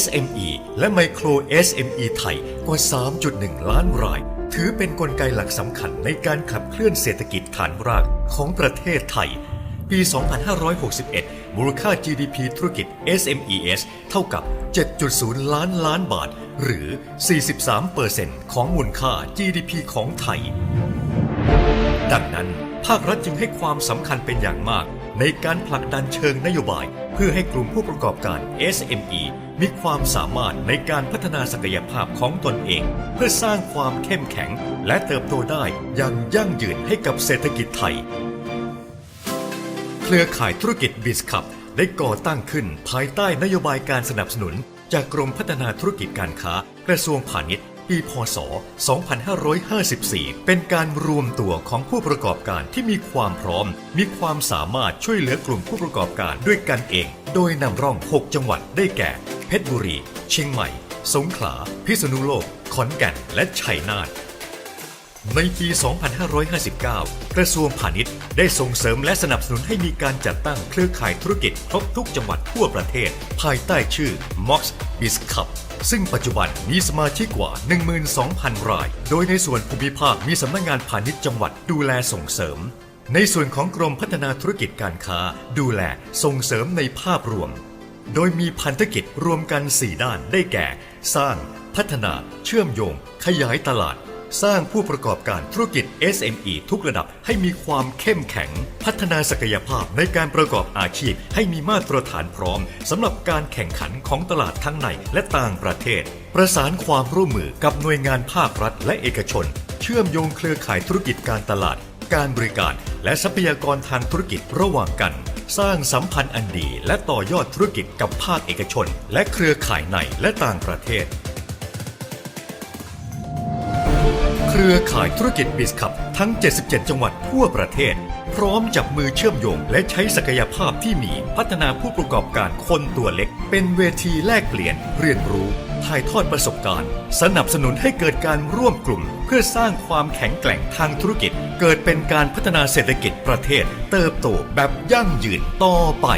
SME และไมโคร SME ไทยกว่า 3.1 ล้านราย ถือเป็นนกลไกหลักสำคัญในการขับเคลื่อนเศรษฐกิจฐานรากของประเทศไทย ปี 2561 มูลค่า GDP ธุรกิจ SMES เท่ากับ 7.0 ล้านล้านบาท หรือ 43%ของมูลค่า GDP ของไทย ดังนั้น ภาครัฐจึงให้ความสำคัญเป็นอย่างมากในการผลักดันเชิงนโยบาย เพื่อให้กลุ่มผู้ประกอบการ SME มีความสามารถในการพัฒนาศักยภาพของตนเอง เพื่อสร้างความเข้มแข็ง และเติบโตได้อย่างยั่งยืนให้กับเศรษฐกิจไทย เครือข่ายธุรกิจบิสคับได้ก่อตั้งขึ้นภายใต้นโยบายการสนับสนุน จากกรมพัฒนาธุรกิจการค้า กระทรวงพาณิชย์ปีพศ 2554 เป็นการรวมตัวของผู้ประกอบการที่มีความพร้อม มีความสามารถช่วยเหลือกลุ่มผู้ประกอบการด้วยกันเอง โดยนำร่อง 6 จังหวัดได้แก่ เพชรบุรี เชียงใหม่ สงขลา พิษณุโลก ขอนแก่น และชัยนาท ในปี 2559 กระทรวงพาณิชย์ได้ส่งเสริมและสนับสนุนให้มีการจัดตั้งเครือข่ายธุรกิจครบทุกจังหวัดทั่วประเทศ ภายใต้ชื่อ MOX b i z Cup ซึ่งปัจจุบันมีสมาชิกกว่า 12,000 ราย โดยในส่วนภูมิภาคมีสำนักงานพาณิชย์จังหวัดดูแลส่งเสริม ในส่วนของกรมพัฒนาธุรกิจการค้า ดูแลส่งเสริมในภาพรวม โดยมีพันธกิจรวมกัน 4 ด้านได้แก่ สร้าง พัฒนา เชื่อมโยง ขยายตลาด สร้างผู้ประกอบการธุรกิจ SME ทุกระดับให้มีความเข้มแข็ง พัฒนาศักยภาพในการประกอบอาชีพ ให้มีมาตรฐานพร้อมสำหรับการแข่งขันของตลาดทั้งในและต่างประเทศ ประสานความร่วมมือกับหน่วยงานภาครัฐและเอกชน เชื่อมโยงเครือข่ายธุรกิจการตลาด การบริการ และทรัพยากรทางธุรกิจระหว่างกัน สร้างสัมพันธ์อันดีและต่อยอดธุรกิจกับภาคเอกชน และเครือข่ายในและต่างประเทศ เครือข่ายธุรกิจบิสคับทั้ง 77 จังหวัดทั่วประเทศ พร้อมจับมือเชื่อมโยง และใช้ศักยภาพที่มีพัฒนาผู้ประกอบการคนตัวเล็ก เป็นเวทีแลกเปลี่ยน เรียนรู้ ถ่ายทอดประสบการณ์ สนับสนุนให้เกิดการร่วมกลุ่ม เพื่อสร้างความแข็งแกร่งทางธุรกิจ เกิดเป็นการพัฒนาเศรษฐกิจประเทศ เติบโตแบบยั่งยืนต่อไป